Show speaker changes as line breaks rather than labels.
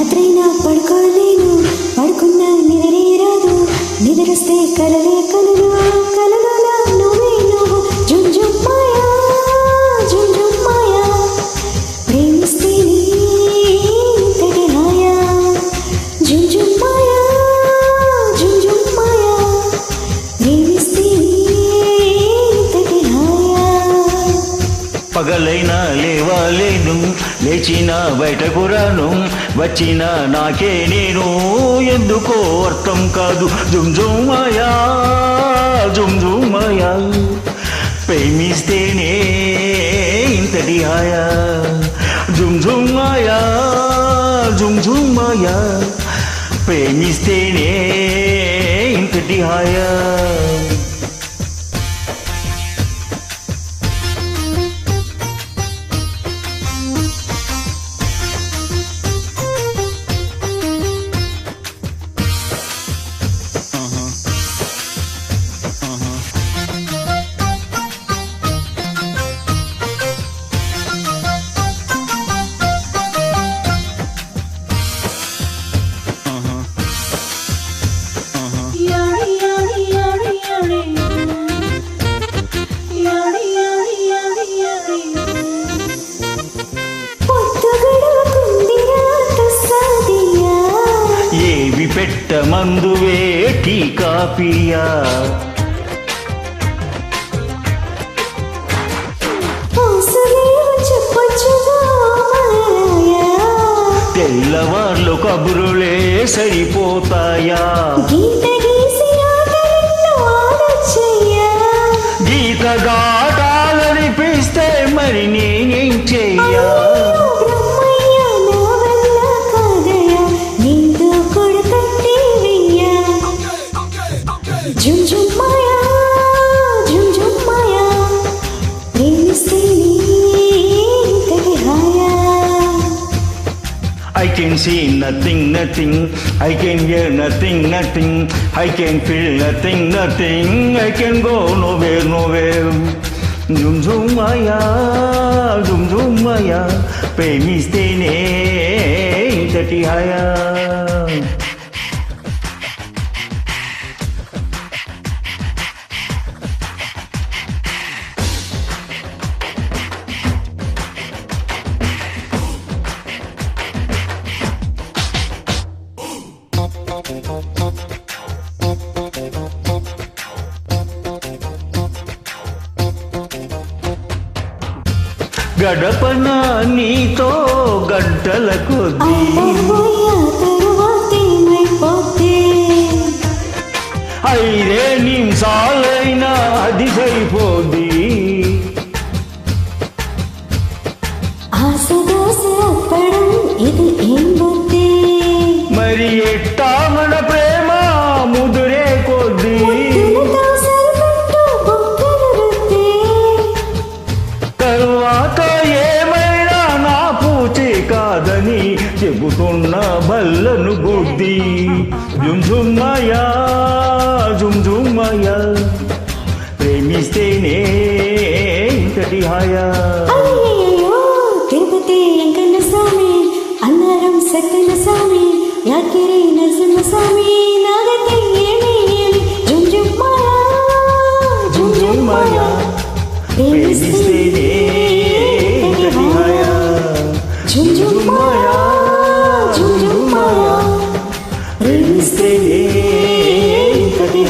రాత్రైనా పడుకోలేను పడుకున్నా నిద్రే రాదు నిద్రొస్తే కలలే కలలు.
పగలైనా లేవాలేను లేచినా బయటకు రాను వచ్చిన నాకే నేను. ఎందుకో అర్థం కాదు. జుంజుమాయా జుంజుమాయా ప్రేమిస్తేనే ఇంతటి హాయా. జుంజుమాయా జుంజుమాయా ప్రేమిస్తేనే ఇంతటి హాయా. పెట్ట మందువే టీ కాపియా. తెల్లవార్లు కబురులే సరిపోతాయా see nothing, nothing. I can hear nothing, nothing. I can feel nothing, nothing. I can go nowhere, nowhere. Zum zum maya, zum zum maya. Pay me stay, haya. గడపన నీతో గంటల కొద్దీ? చెబుతున్న బల్లను బుద్ధి. జుంజుమ్మయ్యా జుంజుమ్మయ్యా ప్రేమిస్తేనే ఇంతటి హాయా.
తిరుపతి వెంకన్న స్వామి అన్నారం సక్కన స్వామి యాకిరి నరసింహ స్వామి నాగతి ఏమి ఏమి. జుమ్ జుమ్ మాయా తెలిస్తేనే
ఇంకటి